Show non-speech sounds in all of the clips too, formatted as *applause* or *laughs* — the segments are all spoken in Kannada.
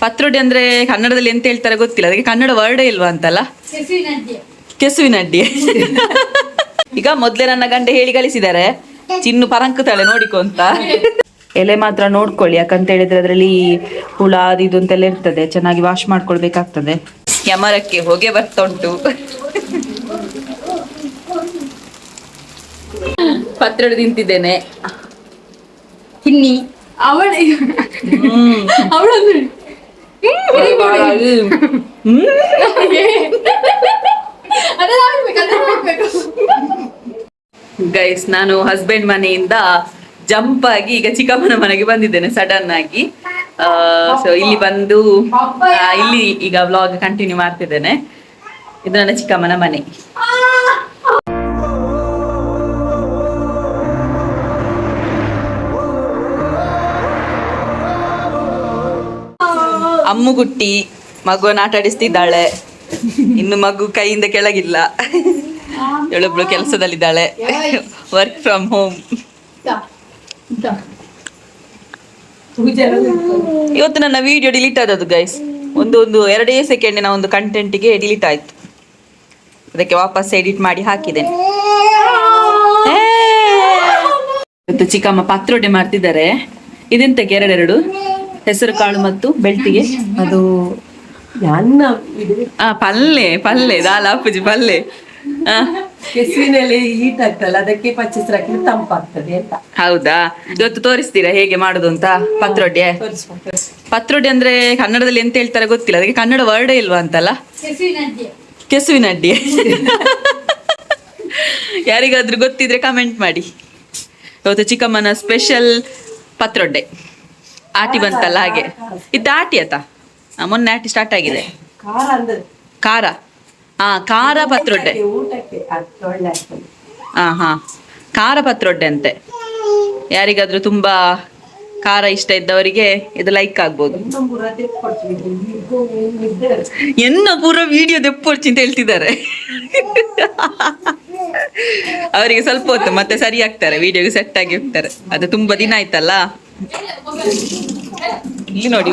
ಪತ್ರೊಡೆ ಅಂದ್ರೆ ಕನ್ನಡದಲ್ಲಿ ಎಂತ ಹೇಳ್ತಾರೆ ಗೊತ್ತಿಲ್ಲ. ಅದಕ್ಕೆ ಕನ್ನಡ ವರ್ಡೇ ಇಲ್ವಾ ಅಂತಲ್ಲ? ಕೆಸುವಿನ ಅಡ್ಡಿ ಈಗ ಮೊದ್ಲೇ ನನ್ನ ಗಂಡ ಹೇಳಿ ಕಳಿಸಿದ್ದಾರೆ. ಚಿನ್ನು ಪರಂಕುತಾಳೆ ನೋಡಿಕೊ ಅಂತ. ಎಲೆ ಮಾತ್ರ ನೋಡ್ಕೊಳ್ಳಿ, ಯಾಕಂತ ಹೇಳಿದ್ರೆ ಅದರಲ್ಲಿ ಹುಳ ಅದು ಇದು ಅಂತೆಲ್ಲ ಇರ್ತದೆ. ಚೆನ್ನಾಗಿ ವಾಶ್ ಮಾಡ್ಕೊಳ್ಬೇಕಾಗ್ತದೆ. ಕ್ಯಾಮರಕ್ಕೆ ಹೋಗೇ ಬರ್ತಾ ಉಂಟು. ಪತ್ರೊಡೆ ತಿಂತಿದ್ದೇನೆ. ಅವಳ. ಗೈಸ್ ನಾನು ಹಸ್ಬೆಂಡ್ ಮನೆಯಿಂದ ಜಂಪ್ ಆಗಿ ಈಗ ಚಿಕ್ಕಮ್ಮನ ಮನೆಗೆ ಬಂದಿದ್ದೇನೆ ಸಡನ್ ಆಗಿ. ಸೊ ಇಲ್ಲಿ ಬಂದು ಇಲ್ಲಿ ಈಗ ವ್ಲಾಗ್ ಕಂಟಿನ್ಯೂ ಮಾಡ್ತಿದ್ದೇನೆ. ಇದು ನನ್ನ ಚಿಕ್ಕಮ್ಮನ ಮನೆ. ಅಮ್ಮುಗುಟ್ಟಿ ಮಗುವನ್ನ ಆಟ ಆಡಿಸ್ತಿದ್ದಾಳೆ. ಇನ್ನು ಮಗು ಕೈಯಿಂದ ಕೆಳಗಿಲ್ಲ. ಇವಳೊಬ್ಳು ಕೆಲಸದಲ್ಲಿದ್ದಾಳೆ. ವರ್ಕ್ ಫ್ರಮ್ ಹೋಮ್ ಇವತ್ತು ನನ್ನ ವಿಡಿಯೋ ಡಿಲೀಟ್ ಆದದ್ದು ಗೈಸ್ ಒಂದು ಒಂದು, ಎರಡೇ ಸೆಕೆಂಡಿನ ಒಂದು ಕಂಟೆಂಟಿಗೆ ಡಿಲೀಟ್ ಆಯ್ತು. ಅದಕ್ಕೆ ವಾಪಸ್ ಎಡಿಟ್ ಮಾಡಿ ಹಾಕಿದ್ದೇನೆ! ಇವತ್ತು ಚಿಕ್ಕಮ್ಮ ಪಾತ್ರೋಡೆ ಮಾಡ್ತಿದ್ದಾರೆ. ಇದೆಂತಕ್ಕೆ ಎರಡೆರಡು ಹೆಸರು ಕಾಳು ಮತ್ತು ಬೆಳ್ತಿಗೆ? ಅದು ಅನ್ನ ಪಲ್ಲೆ ಪಲ್ಲೆ ದಾಲ ಅಪ್ಪುಜಿ ಪಲ್ಲೆ. ಆ, ಕೆಸುವಿನಲ್ಲಿ ಹೀಟ್ ಆಗ್ತಲ್ಲ ಅದಕ್ಕೆ ಹಾಕಿದ್ರೆ ತಂಪಾಗ್ತದೆ ಅಂತ. ಹೌದಾ? ಇವತ್ತು ತೋರಿಸ್ತೀರಾ ಹೇಗೆ ಮಾಡುದು ಅಂತ? ಪತ್ರೊಡೆ ಪತ್ರೊಡೆ ಅಂದ್ರೆ ಕನ್ನಡದಲ್ಲಿ ಎಂತ ಹೇಳ್ತಾರೆ ಗೊತ್ತಿಲ್ಲ ಅದಕ್ಕೆ ಕನ್ನಡ ವರ್ಡೇ ಇಲ್ವಾ ಅಂತಲ್ಲ? ಕೆಸುವಿನ ಅಡ್ಡಿ ಯಾರಿಗಾದ್ರೂ ಗೊತ್ತಿದ್ರೆ ಕಮೆಂಟ್ ಮಾಡಿ. ಇವತ್ತು ಚಿಕ್ಕಮ್ಮನ ಸ್ಪೆಷಲ್ ಪತ್ರೊಡ್ಡೆ. ಆಟಿ ಬಂತಲ್ಲ ಹಾಗೆ. ಇದು ಆಟಿ ಆತ. ಮೊನ್ನೆ ಆಟಿ ಸ್ಟಾರ್ಟ್ ಆಗಿದೆ. ಖಾರ. ಹಾ ಖಾರ ಪತ್ರೊಡ್ಡೆ. ಹಾ ಹಾ. ಖಾರ ಪತ್ರೊಡ್ಡೆ ಅಂತೆ. ಯಾರಿಗಾದ್ರೂ ತುಂಬಾ ಖಾರ ಇಷ್ಟ ಇದ್ದವರಿಗೆ ಇದು ಲೈಕ್ ಆಗ್ಬೋದು. ಎನ್ನ ಪೂರ ವಿಡಿಯೋ ದೆಪ್ಪೊಡ್ಚಿ ಅಂತ ಹೇಳ್ತಿದ್ದಾರೆ. ಅವರಿಗೆ ಸ್ವಲ್ಪ ಹೊತ್ತು ಮತ್ತೆ ಸರಿ ಆಗ್ತಾರೆ. ವಿಡಿಯೋಗೆ ಸೆಟ್ ಆಗಿ ಹೋಗ್ತಾರೆ. ಅದು ತುಂಬಾ ದಿನ ಆಯ್ತಲ್ಲ. ಇಲ್ಲಿ ನೋಡಿ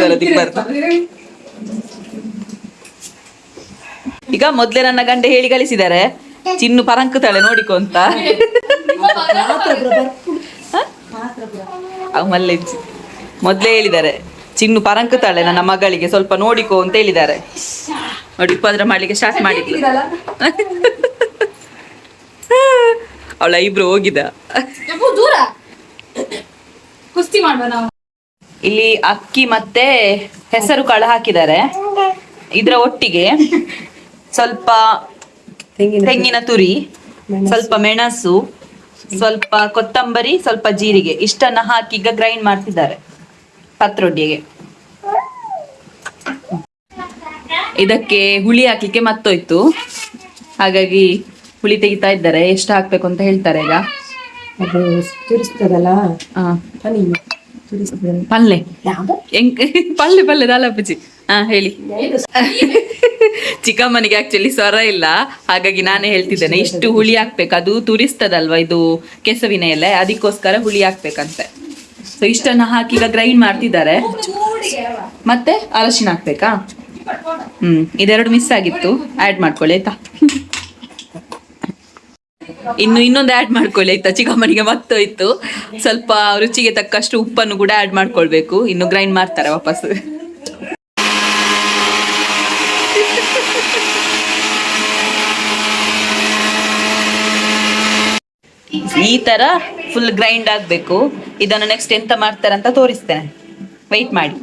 ಈಗ ಮೊದ್ಲೇ ನನ್ನ ಗಂಡ ಹೇಳಿ ಕಳಿಸಿದ್ದಾರೆ, ಚಿನ್ನು ಪರಂಕುತಾಳೆ ನೋಡಿಕೊ ಅಂತ. ಮಲ್ಲೆಜ್ಜಿ ಮೊದ್ಲೇ ಹೇಳಿದ್ದಾರೆ, ಚಿನ್ನು ಪರಂಕುತಾಳೆ ನನ್ನ ಮಗಳಿಗೆ ಸ್ವಲ್ಪ ನೋಡಿಕೋ ಅಂತ ಹೇಳಿದ್ದಾರೆ. ನೋಡಿ, ಉಪದ್ರ ಮಾಡ್ಲಿಕ್ಕೆ ಸ್ಟಾರ್ಟ್ ಮಾಡಿದ್ಲು ಅವಳ ಇಬ್ರು ಹೋಗಿದ ಕುಸ್ತಿ ಮಾಡುವ ನಾವು. ಇಲ್ಲಿ ಅಕ್ಕಿ ಮತ್ತೆ ಹೆಸರು ಕಾಳು ಹಾಕಿದ್ದಾರೆ. ಇದರ ಒಟ್ಟಿಗೆ ಸ್ವಲ್ಪ ತೆಂಗಿನ ತೆಂಗಿನ ತುರಿ ಸ್ವಲ್ಪ ಮೆಣಸು ಸ್ವಲ್ಪ ಕೊತ್ತಂಬರಿ ಸ್ವಲ್ಪ ಜೀರಿಗೆ ಇಷ್ಟನ್ನ ಹಾಕಿ ಈಗ ಗ್ರೈಂಡ್ ಮಾಡ್ತಿದ್ದಾರೆ ಪತ್ರೊಡ್ಡಿಗೆ ಇದಕ್ಕೆ ಹುಳಿ ಹಾಕ್ಲಿಕ್ಕೆ ಮತ್ತೋಯ್ತು. ಹಾಗಾಗಿ ಹುಳಿ ತೆಗಿತಾ ಇದ್ದಾರೆ. ಎಷ್ಟು ಹಾಕ್ಬೇಕು ಅಂತ ಹೇಳ್ತಾರೆ ಈಗ. ಅದು ತುರಿಸ್ತದಲ್ಲ? *laughs* ಪಲ್ಲೆ. ಪಲ್ಲೆ. ಪಲ್ಲೆ ದಾಲಪ್ಪಜಿ ಹಾ ಹೇಳಿ. *laughs* ಚಿಕ್ಕಮ್ಮನಿಗೆ ಆಕ್ಚುಲಿ ಸ್ವರ ಇಲ್ಲ. ಹಾಗಾಗಿ ನಾನೇ ಹೇಳ್ತಿದ್ದೇನೆ ಇಷ್ಟು ಹುಳಿ ಹಾಕ್ಬೇಕು. ಅದು ತುರಿಸ್ತದಲ್ವಾ ಇದು ಕೆಸವಿನ ಎಲೆ? ಅದಕ್ಕೋಸ್ಕರ ಹುಳಿ ಹಾಕ್ಬೇಕಂತೆ. ಸೊ ಇಷ್ಟನ್ನ ಹಾಕಿ ಈಗ ಗ್ರೈಂಡ್ ಮಾಡ್ತಿದ್ದಾರೆ. ಮತ್ತೆ ಅರಶಿನ ಹಾಕ್ಬೇಕಾ? ಹ್ಮ್ ಇದೆರಡು ಮಿಸ್ ಆಗಿತ್ತು. ಆಡ್ ಮಾಡ್ಕೊಳ್ಳಿ ಆಯ್ತಾ? *laughs* ಇನ್ನು ಇನ್ನೊಂದು ಆಡ್ ಮಾಡ್ಕೊಳ್ಳಿ, ಆಯ್ತಾ? ಚಿಕ್ಕಮ್ಮನಿಗೆ ಮತ್ತೋಯ್ತು ಸ್ವಲ್ಪ ರುಚಿಗೆ ತಕ್ಕಷ್ಟು ಉಪ್ಪನ್ನು ಕೂಡ ಆ್ಯಡ್ ಮಾಡ್ಕೊಳ್ಬೇಕು. ಇನ್ನು ಗ್ರೈಂಡ್ ಮಾಡ್ತಾರೆ ವಾಪಸ್. ಈ ತರ ಫುಲ್ ಗ್ರೈಂಡ್ ಆಗ್ಬೇಕು. ಇದನ್ನು ನೆಕ್ಸ್ಟ್ ಎಂತ ಮಾಡ್ತಾರೆ ಅಂತ ತೋರಿಸ್ತೇನೆ. ವೆಯ್ಟ್ ಮಾಡಿ.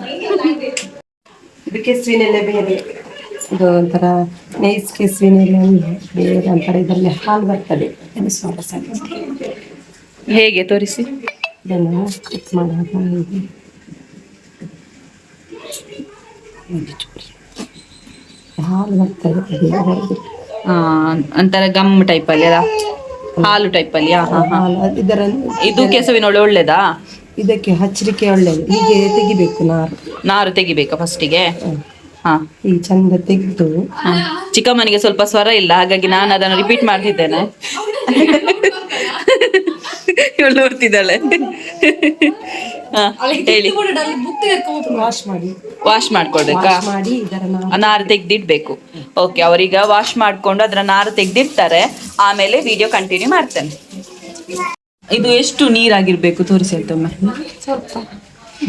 ಇದು ಒಂಥರ ನೈಸ್ ಕೆಸುವಿನೆಲೆ ಬೇರೆ ಒಂಥರ ಇದರಲ್ಲಿ ಹಾಲು ಬರ್ತದೆ. ಹೇಗೆ ತೋರಿಸಿ? ಇದನ್ನು ಕುಕ್ ಮಾಡುವಾಗ. ಹಾಲು ಬರ್ತದೆ ಒಂಥರ ಗಮ್ ಟೈಪ್ ಅಲ್ಲಿ ಅಲ್ಲ? ಹಾಲು ಟೈಪ್ ಅಲ್ಲಿ ಹಾ ಹಾ ಹಾ. ಹಾಲು ಅದು ಇದರ ಇದು ಕೆಸವಿನೊಳ್ಳೆ ಒಳ್ಳೇದಾ? ಇದಕ್ಕೆ ಹಚ್ಚಲಿಕ್ಕೆ ಒಳ್ಳೇದು. ಹೀಗೆ ತೆಗಿಬೇಕು ನಾರು. ನಾರು ತೆಗಿಬೇಕಾ ಫಸ್ಟಿಗೆ ಈ ಚಂದ ತೆಗೆದು. ಚಿಕ್ಕಮ್ಮನಿಗೆ ಸ್ವಲ್ಪ ಸ್ವರ ಇಲ್ಲ ಹಾಗಾಗಿ ನಾನು ಅದನ್ನು ರಿಪೀಟ್ ಮಾಡ್ತಿದ್ದೇನೆ. ಇವಳು ನೋಡ್ತಿದ್ದಾಳೆ. ಹೇಳಿ. ವಾಶ್ ಮಾಡಿ. ವಾಶ್ ಮಾಡ್ಕೊಡ್ಬೇಕಾ ವಾಶ್ ಮಾಡಿ ಇದರ ನಾವು ಆ ನಾರು ತೆಗ್ದಿಡ್ಬೇಕು. ಓಕೆ ಅವರೀಗ ವಾಶ್ ಮಾಡ್ಕೊಂಡು ಅದರ ನಾರು ತೆಗ್ದಿಡ್ತಾರೆ. ಆಮೇಲೆ ವಿಡಿಯೋ ಕಂಟಿನ್ಯೂ ಮಾಡ್ತೇನೆ. ಇದು ಎಷ್ಟು ನೀರಾಗಿರ್ಬೇಕು ತೋರಿಸಿ ಆಯ್ತೊಮ್ಮೆ? ಸ್ವಲ್ಪ.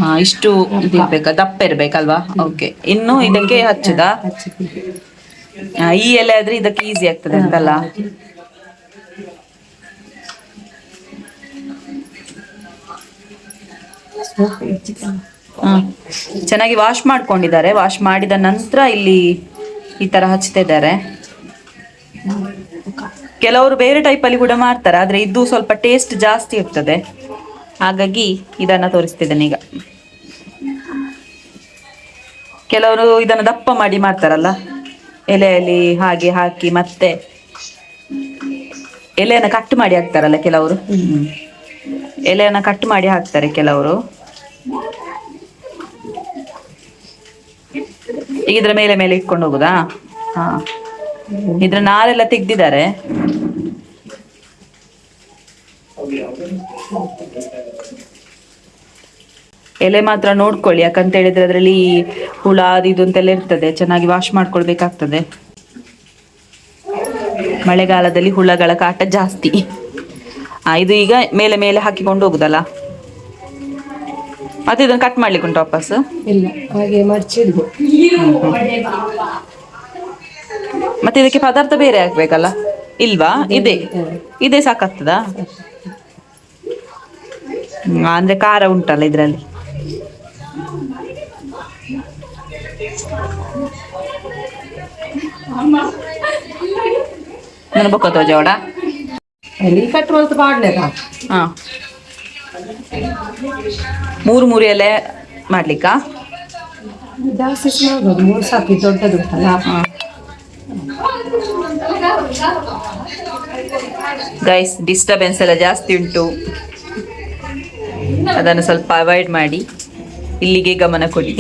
ಹಾ, ಇಷ್ಟು ಇರ್ಬೇಕಾ, ದಪ್ಪ ಇರ್ಬೇಕಲ್ವಾ? ಓಕೆ ಇನ್ನು ಇದಕ್ಕೆ ಹಚ್ಚುದಾ? ಈ ಎಲೆ ಆದ್ರೆ ಇದಕ್ಕೆ ಈಸಿ ಆಗ್ತದೆ ಅಂತಲ್ಲ. ಚೆನ್ನಾಗಿ ವಾಶ್ ಮಾಡ್ಕೊಂಡಿದ್ದಾರೆ. ವಾಶ್ ಮಾಡಿದ ನಂತರ ಇಲ್ಲಿ ಈ ತರ ಹಚ್ತಿದ್ದಾರೆ ಕೆಲವರು ಬೇರೆ ಟೈಪ್ ಅಲ್ಲಿ ಕೂಡ ಮಾಡ್ತಾರೆ, ಆದ್ರೆ ಇದು ಸ್ವಲ್ಪ ಟೇಸ್ಟ್ ಜಾಸ್ತಿ ಇರ್ತದೆ. ಹಾಗಾಗಿ ಇದನ್ನ ತೋರಿಸ್ತಿದ್ದೇನೆ ಈಗ. ಕೆಲವರು ಇದನ್ನ ದಪ್ಪ ಮಾಡಿ ಮಾಡ್ತಾರಲ್ಲ, ಎಲೆಯಲ್ಲಿ ಹಾಗೆ ಹಾಕಿ ಮತ್ತೆ ಎಲೆಯನ್ನು ಕಟ್ ಮಾಡಿ ಹಾಕ್ತಾರಲ್ಲ ಕೆಲವರು? ಎಲೆಯನ್ನು ಕಟ್ ಮಾಡಿ ಹಾಕ್ತಾರೆ ಕೆಲವರು. ಈಗ ಇದ್ರ ಮೇಲೆ ಮೇಲೆ ಇಟ್ಕೊಂಡು ಹೋಗುದಾ? ಹಾ. ಇದ್ರ ನಾರೆಲ್ಲ ತೆಗ್ದಿದ್ದಾರೆ. ಎಲೆ ಮಾತ್ರ ನೋಡ್ಕೊಳ್ಳಿ ಯಾಕಂತ ಹೇಳಿದ್ರೆ ಅದರಲ್ಲಿ ಹುಳ ಅದು ಇದು ಅಂತೆಲ್ಲ ಇರ್ತದೆ ಚೆನ್ನಾಗಿ ವಾಶ್ ಮಾಡ್ಕೊಳ್ಬೇಕಾಗ್ತದೆ. ಮಳೆಗಾಲದಲ್ಲಿ ಹುಳಗಳ ಕಾಟ ಜಾಸ್ತಿ. ಇದು ಈಗ ಮೇಲೆ ಮೇಲೆ ಹಾಕಿಕೊಂಡು ಹೋಗುದಲ್ಲ? ಮತ್ತೆ ಇದನ್ನು ಕಟ್ ಮಾಡ್ಲಿಕ್ಕೆ ಉಂಟು ವಾಪಸ್? ಇಲ್ಲ ಹಾಗೆ ಮರ್ಚಿಡ್ದು ಮತ್ತೆ ಇದಕ್ಕೆ ಪದಾರ್ಥ ಬೇರೆ ಹಾಕ್ಬೇಕಲ್ಲ? ಇಲ್ವಾ? ಇದೆ. ಇದೇ. ಸಾಕಾಗ್ತದಾ? ಅಂದ್ರೆ ಖಾರ ಉಂಟಲ್ಲ ಇದರಲ್ಲಿ. ನನ್ನ ಬೊಕ್ಕ ಪಾಡ್ಲೇದ ಹಾ. ಮೂರು ಮೂರು ಎಲೆ ಮಾಡ್ಲಿಕ್ಕಾ? ಜಾಸ್ತಿ ಮೂರು ಸಾಕು ದೊಡ್ಡದು ಹಾ. ಗೈಸ್ ಡಿಸ್ಟರ್ಬೆನ್ಸ್ ಎಲ್ಲ ಜಾಸ್ತಿ ಉಂಟು. ಅದನ್ನು ಸ್ವಲ್ಪ ಅವಾಯ್ಡ್ ಮಾಡಿ ಇಲ್ಲಿಗೆ ಗಮನ ಕೊಡಿ.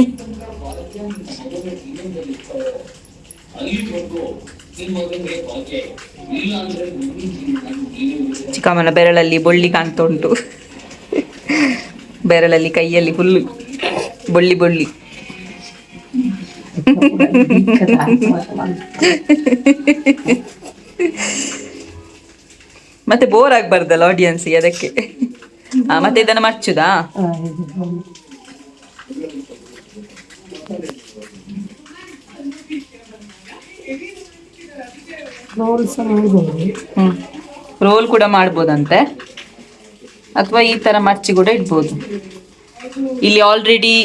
ಚಿಕ್ಕಮ್ಮನ ಬೆರಳಲ್ಲಿ ಬೊಳ್ಳಿ ಕಾಣ್ತಾ ಉಂಟು ಬೆರಳಲ್ಲಿ ಕೈಯಲ್ಲಿ ಹುಲ್ಲು, ಬೊಳ್ಳಿ ಬೊಳ್ಳಿ. ಮತ್ತೆ ಬೋರ್ ಆಗ್ಬಾರ್ದಲ್ಲ ಆಡಿಯನ್ಸ್ ಅದಕ್ಕೆ. ಮತ್ತೆ ಇದನ್ನ ಮಾಡ್ಬೋದು ರೋಲ್ ಕೂಡ ಮಾಡ್ಬೋದಂತೆ. ಅಥವಾ ಈ ತರ ಮರ್ಚಿ ಕೂಡ ಇಡ್ಬೋದು. ಇಲ್ಲಿ ಆಲ್ರೆಡಿ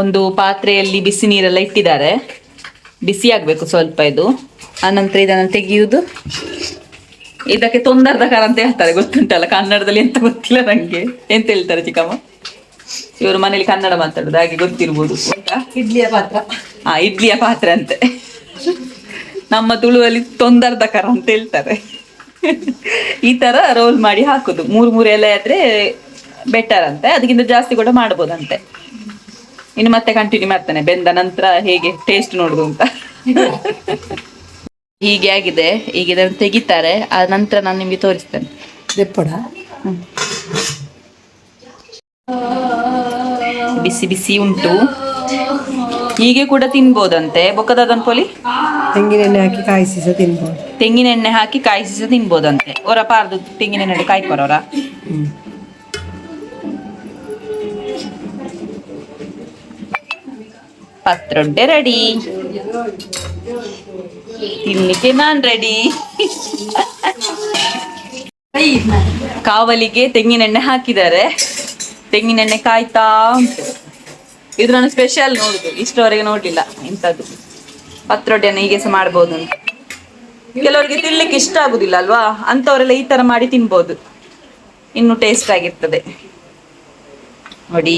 ಒಂದು ಪಾತ್ರೆಯಲ್ಲಿ ಬಿಸಿ ನೀರೆಲ್ಲ ಇಟ್ಟಿದ್ದಾರೆ. ಬಿಸಿ ಆಗ್ಬೇಕು ಸ್ವಲ್ಪ ಇದು. ಆನಂತರ ಇದನ್ನು ತೆಗೆಯುವುದು. ಇದಕ್ಕೆ ತೊಂದರ್ದಕಾರ ಅಂತ ಹೇಳ್ತಾರೆ ಗೊತ್ತುಂಟಲ್ಲ? ಕನ್ನಡದಲ್ಲಿ ಎಂತ ಗೊತ್ತಿಲ್ಲ ನಂಗೆ. ಎಂತ ಹೇಳ್ತಾರೆ ಚಿಕ್ಕಮ್ಮ? ಇವರು ಮನೇಲಿ ಕನ್ನಡ ಮಾತಾಡುದು ಹಾಗೆ ಗೊತ್ತಿರ್ಬೋದು. ಇಡ್ಲಿಯ ಪಾತ್ರ. ಆ ಇಡ್ಲಿಯ ಪಾತ್ರೆ ಅಂತೆ. ನಮ್ಮ ತುಳುವಲ್ಲಿ ತೊಂದರ್ಧಕರ ಅಂತ ಹೇಳ್ತಾರೆ. ಈ ತರ ರೋಲ್ ಮಾಡಿ ಹಾಕುದು. ಮೂರು ಮೂರು ಎಲೆ ಆದ್ರೆ ಬೆಟರ್ ಅಂತೆ. ಅದಕ್ಕಿಂತ ಜಾಸ್ತಿ ಕೂಡ ಮಾಡ್ಬೋದಂತೆ. ಇನ್ನು ಮತ್ತೆ ಕಂಟಿನ್ಯೂ ಮಾಡ್ತಾನೆ. ಬೆಂದ ನಂತರ ಹೇಗೆ ಟೇಸ್ಟ್ ನೋಡುದು ಅಂತ. ಹೀಗೆ ಆಗಿದೆ ಈಗ ಇದನ್ನು ತೆಗಿತಾರೆ. ಆ ನಂತರ ನಾನು ನಿಮಗೆ ತೋರಿಸ್ತೇನೆ. ದೆಪ್ಪಡ? ಬಿಸಿ ಬಿಸಿ ಉಂಟು. ಹೀಗೆ ಕೂಡ ತಿನ್ಬೋದಂತೆ. ಬೊಕ್ಕದಾದನ್ ಪೊಲಿ? ತೆಂಗಿನೆಣ್ಣೆ ಹಾಕಿ ಕಾಯಿಸಿ ಸಹ ತಿನ್ಬೋದು. ತೆಂಗಿನೆಣ್ಣೆ ಹಾಕಿ ಕಾಯಿಸಿ ಸಹ ತಿನ್ಬೋದಂತೆ. ಅವರ ಪಾರ್ದು ತೆಂಗಿನೆಣ್ಣೆ ಕಾಯ್ಕೊರವರ ಪತ್ರೊಡ್ಡೆ ರೆಡಿ. ತಿನ್ಲಿಕ್ಕೆ ನಾನ್ ರೆಡಿ ಕಾವಲಿಗೆ ತೆಂಗಿನೆಣ್ಣೆ ಹಾಕಿದ್ದಾರೆ. ತೆಂಗಿನೆಣ್ಣೆ ಕಾಯ್ತಾ ಉಂಟು. ಇದು ನಾನು ಸ್ಪೆಷಲ್ ನೋಡುದು. ಇಷ್ಟವರೆಗೆ ನೋಡ್ಲಿಲ್ಲ ಇಂಥದ್ದು. ಪತ್ರೊಡೆಯನ್ನು ಹೀಗೆ ಸಹ ಮಾಡ್ಬೋದು ಅಂತ. ಕೆಲವರಿಗೆ ತಿನ್ಲಿಕ್ಕೆ ಇಷ್ಟ ಆಗುದಿಲ್ಲ ಅಲ್ವಾ? ಅಂತವರೆಲ್ಲ ಈ ತರ ಮಾಡಿ ತಿನ್ಬೋದು. ಇನ್ನು ಟೇಸ್ಟ್ ಆಗಿರ್ತದೆ. ನೋಡಿ.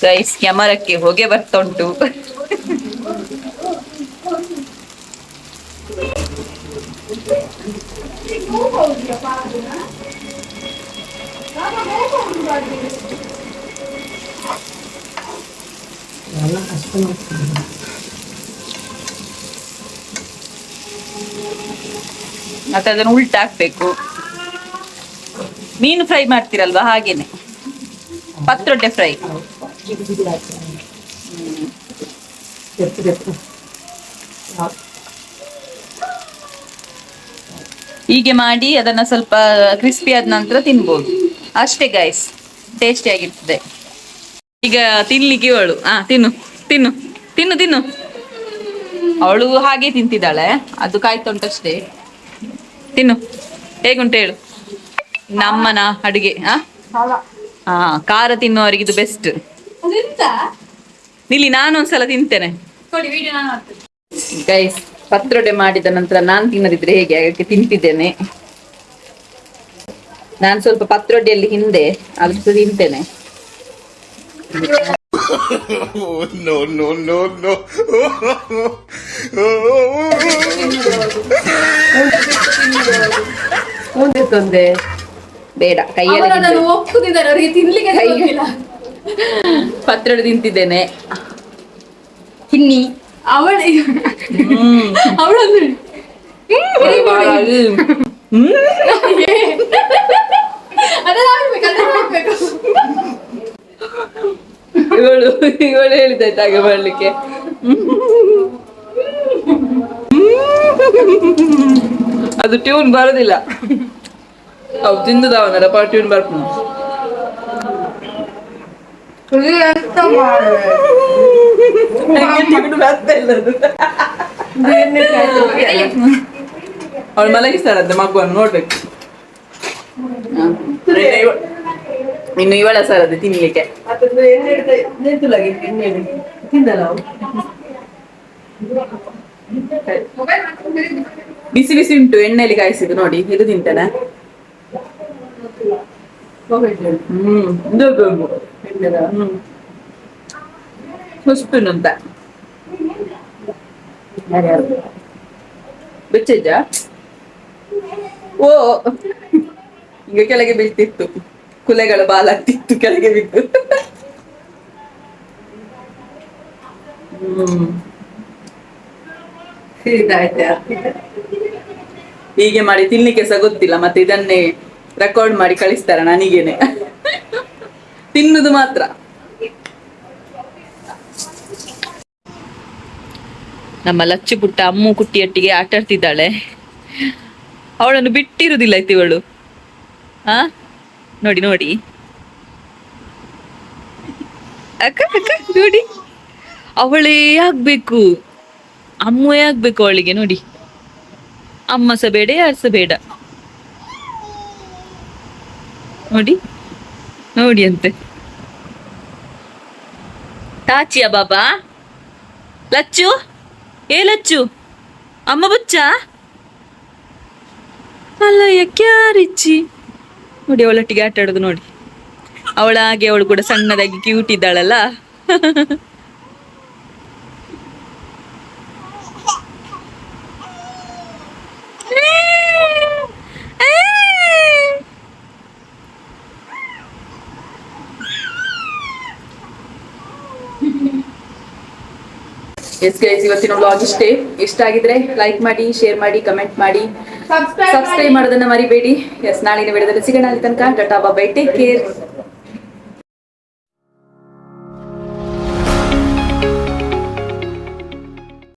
ಗೈಸ್ ಕ್ಯಾಮರಕ್ಕೆ ಹೊಗೆ ಬರ್ತಾ ಉಂಟು ಎಲ್ಲ ಕಷ್ಟ ಮಾಡ್ತಾರೆ ಮತ್ತೆ ಅದನ್ನು ಉಲ್ಟಾಕ್ಬೇಕು. ಮೀನು ಫ್ರೈ ಮಾಡ್ತೀರಲ್ವಾ? ಹಾಗೇನೆ. ಪತ್ರೊಟ್ಟೆ ಫ್ರೈ ಹೀಗೆ ಮಾಡಿ ಅದನ್ನ ಸ್ವಲ್ಪ ಕ್ರಿಸ್ಪಿ ಆದ ನಂತರ ತಿನ್ಬೋದು. ಅಷ್ಟೇ ಗೈಸ್ ಟೇಸ್ಟಿ ಆಗಿರ್ತದೆ. ಈಗ ತಿನ್ಲಿಕ್ಕೆ ಇವಳು. ಆ, ತಿನ್ನು ತಿನ್ನು ತಿನ್ನು ತಿನ್ನು. ಅವಳು ಹಾಗೆ ತಿಂತಿದ್ದಾಳೆ. ಅದು ಕಾಯ್ತಾ ಉಂಟಷ್ಟೇ. ತಿನ್ನು. ಹೇಗುಂಟು ಹೇಳು. ನಮ್ಮನ ಅಡುಗೆ ಹಾ ಖಾರ ತಿನ್ನುವವರಿಗೆ ಇದು ಬೆಸ್ಟ್ ಇಲ್ಲಿ ನಿಲ್ಲಿ ನಾನು ಒಂದ್ಸಲ ತಿಂತೇನೆ. ಗೈಸ್ ಪತ್ರೊಡೆ ಮಾಡಿದ ನಂತರ ನಾನು ತಿನ್ನದಿದ್ರೆ ಹೇಗೆ? ಅದಕ್ಕೆ ತಿಂತಿದ್ದೇನೆ. ನಾನು ಸ್ವಲ್ಪ ಪತ್ರೊಡೆಯಲ್ಲಿ ಹಿಂದೆ ಅದ್ರ ತಿಂತೇನೆ. *laughs* no, no, no, no. ಮುಂದೆ ತೊಂದೆ ಬೇಡ ಕೈಯಲ್ಲಿ ನಾನು ಅದನ್ನು ಒಪ್ಪುತ್ತಿದ್ದಾರೆ ಅವರಿಗೆ ತಿನ್ಲಿಕ್ಕೆ ಕೈ- ಪತ್ರ ಪತ್ರೊಡೆ ತಿಂತಿದ್ದೇನೆ. ತಿನ್ನಿ. ಅವಳ ಹ್ಮ್. ಅವಳೊಂದು ಹ್ಮ್. ಅದನ್ನ ಮಾಡ್ಬೇಕು ಅದನ್ನ ಮಾಡ್ಬೇಕು ಇವಳು ಹೇಳಿದಾಯ್ತು ಹಾಗೆ ಮಾಡ್ಲಿಕ್ಕೆ. ಅದು ಟ್ಯೂನ್ ಬರೋದಿಲ್ಲ. ಅವು ತಿಂದದವನಲ್ಲ ಪಾ ಟ್ಯೂನ್ ಬರ್ತೀನಿ ಅವಳು ಮಲಗಿಸ್ತಾರಂತೆ ಮಗುವನ್ನು ನೋಡ್ಬೇಕು. ಇನ್ನು ಇವ- ಇನ್ನು ಇವಳ ಸರ್ ಅದು ತಿನ್ಲಿಕ್ಕೆ? ಬಿಸಿ ಬಿಸಿ ಉಂಟು ಎಣ್ಣೆಯಲ್ಲಿ ಕಾಯಿಸಿದ್ದು ನೋಡಿ ಇದು ತಿಂತಾನೆ. ಹ್ಮ್. ಹ್ಮ್ ಸುಸ್ತು ಅಂತ? ಬೆಚ್ಚಜ್ಜ ಓ ಈಗ ಕೆಳಗೆ ಬೀಳ್ತಿತ್ತು ಕುಲೆಗಳ ಬಾಲಾಗ್ತಿತ್ತು ಕೆಳಗೆ ಬಿದ್ದು. ಹ್ಮ್. ಇದಾಯ್ತಾ? ಹೀಗೆ ಮಾಡಿ ತಿನ್ಲಿಕ್ಕೆ ಸಹ ಗೊತ್ತಿಲ್ಲ ಮತ್ತೆ ಇದನ್ನೇ ರೆಕಾರ್ಡ್ ಮಾಡಿ ಕಳಿಸ್ತಾರ ನನಗೇನೆ. ತಿನ್ನುದು ಮಾತ್ರ. ನಮ್ಮ ಲಚ್ಚು ಪುಟ್ಟ ಅಮ್ಮು ಕುಟ್ಟಿಯೊಟ್ಟಿಗೆ ಆಟಾಡ್ತಿದ್ದಾಳೆ. ಅವಳನ್ನು ಬಿಟ್ಟಿರುವುದಿಲ್ಲ ಆಯ್ತು ಇವಳು. ಆ? ನೋಡಿ ನೋಡಿ. ಅಕ್ಕ ಅಕ್ಕ, ನೋಡಿ. ಅವಳೇ ಆಗ್ಬೇಕು. ಅಮ್ಮೇ ಆಗ್ಬೇಕು ಅವಳಿಗೆ, ನೋಡಿ. ಅಮ್ಮ ಸಹ ಬೇಡ ಯಾರು ಬೇಡ ನೋಡಿ ನೋಡಿ ಅಂತೆ. ತಾಚಿಯ ಬಾಬಾ? ಲಚ್ಚು? ಏ ಲಚ್ಚು? ಅಮ್ಮ ಬುಚ್ಚ? ಅಲ್ಲ ಯಾರಿಚ್ಚಿ ನೋಡಿ ಅವಳೊಟ್ಟಿಗೆ ಆಟ ಆಡೋದು ನೋಡಿ. ಅವಳ ಹಾಗೆ ಅವಳು ಕೂಡ ಸಣ್ಣದಾಗಿ ಕ್ಯೂಟ್ ಇದ್ದಾಳಲ್ಲ. ಎಸ್ ಗೈಸ್ ಇವತ್ತಿನ ಬ್ಲಾಗ್ ಇಷ್ಟೇ. ಇಷ್ಟ ಆಗಿದ್ರೆ ಲೈಕ್ ಮಾಡಿ ಶೇರ್ ಮಾಡಿ ಕಮೆಂಟ್ ಮಾಡಿ. ಸಬ್ಸ್ಕ್ರೈಬ್ ಮಾಡೋದನ್ನ ಮರಿಬೇಡಿ. ಎಸ್ ನಾಳಿನ ವಿಡಿಯೋದಲ್ಲಿ ಸಿಗೋಣ. ಅಲ್ಲಿ ತನಕ ಟಾಟಾ ಬಾಬೈ ಟೇಕ್ ಕೇರ್